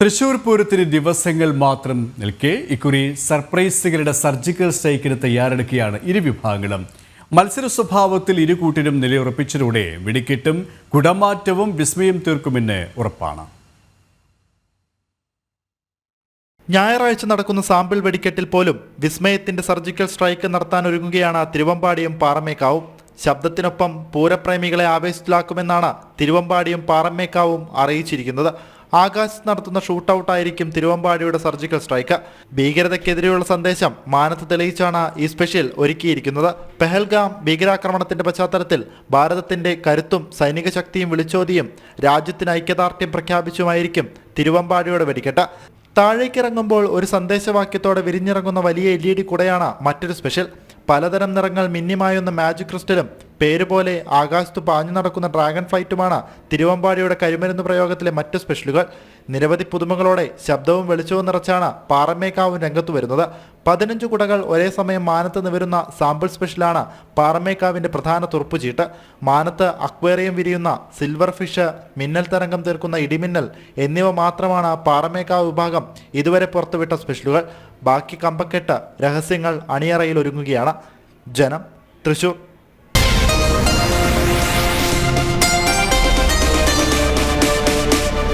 തൃശൂർ പൂരത്തിന് ദിവസങ്ങൾ മാത്രം നിൽക്കെ ഇക്കുറി സർപ്രൈസുകളുടെ സർജിക്കൽ സ്ട്രൈക്കിന് തയ്യാറെടുക്കുകയാണ് ഇരു വിഭാഗങ്ങളും. മത്സര സ്വഭാവത്തിൽ ഇരു കൂട്ടിനും നിലയുറപ്പിച്ചതോടെ വെടിക്കെട്ടും കുടമാറ്റവും വിസ്മയം തീർക്കുമെന്ന് ഉറപ്പാണ്. ഞായറാഴ്ച നടക്കുന്ന സാമ്പിൾ വെടിക്കെട്ടിൽ പോലും വിസ്മയത്തിന്റെ സർജിക്കൽ സ്ട്രൈക്ക് നടത്താൻ ഒരുങ്ങുകയാണ് തിരുവമ്പാടിയും പാറമേക്കാവും. ശബ്ദത്തിനൊപ്പം പൂരപ്രേമികളെ ആവേശത്തിലാക്കുമെന്നാണ് തിരുവമ്പാടിയും പാറമേക്കാവും അറിയിച്ചിരിക്കുന്നത്. ആകാശത്ത് നടത്തുന്ന ഷൂട്ടൌട്ടായിരിക്കും തിരുവമ്പാടിയുടെ സർജിക്കൽ സ്ട്രൈക്ക്. ഭീകരതയ്ക്കെതിരെയുള്ള സന്ദേശം മാനത്ത് തെളിയിച്ചാണ് ഈ സ്പെഷ്യൽ ഒരുക്കിയിരിക്കുന്നത്. പെഹൽഗാം ഭീകരാക്രമണത്തിന്റെ പശ്ചാത്തലത്തിൽ ഭാരതത്തിന്റെ കരുത്തും സൈനിക ശക്തിയും വിളിച്ചോതിയും രാജ്യത്തിന് ഐക്യദാർഢ്യം പ്രഖ്യാപിച്ചുമായിരിക്കും തിരുവമ്പാടിയുടെ വെടിക്കെട്ട്. താഴേക്കിറങ്ങുമ്പോൾ ഒരു സന്ദേശവാക്യത്തോടെ വിരിഞ്ഞിറങ്ങുന്ന വലിയ എൽ ഇ ഡി കുടയാണ് മറ്റൊരു സ്പെഷ്യൽ. പലതരം നിറങ്ങൾ മിന്നിമായൊന്ന് മാജിക് ക്രിസ്റ്റലും പേര് പോലെ ആകാശത്ത് പാഞ്ഞു നടക്കുന്ന ഡ്രാഗൺ ഫ്ലൈറ്റുമാണ് തിരുവമ്പാടിയുടെ കരിമരുന്ന് പ്രയോഗത്തിലെ മറ്റ് സ്പെഷ്യലുകൾ. നിരവധി പുതുമകളോടെ ശബ്ദവും വെളിച്ചവും നിറച്ചാണ് പാറമേക്കാവും രംഗത്ത് വരുന്നത്. പതിനഞ്ച് കുടകൾ ഒരേ സമയം മാനത്ത് നിവരുന്ന സാമ്പിൾ സ്പെഷ്യലാണ് പാറമേക്കാവിന്റെ പ്രധാന തുറപ്പുചീട്ട്. മാനത്ത് അക്വേറിയം വിരിയുന്ന സിൽവർ ഫിഷ് മിന്നൽ തരംഗം തീർക്കുന്ന ഇടിമിന്നൽ എന്നിവ മാത്രമാണ് പാറമേക്കാവ് വിഭാഗം ഇതുവരെ പുറത്തുവിട്ട സ്പെഷ്യലുകൾ. ബാക്കി കമ്പക്കെട്ട് രഹസ്യങ്ങൾ അണിയറയിൽ ഒരുങ്ങുകയാണ്. ജനം തൃശൂർ.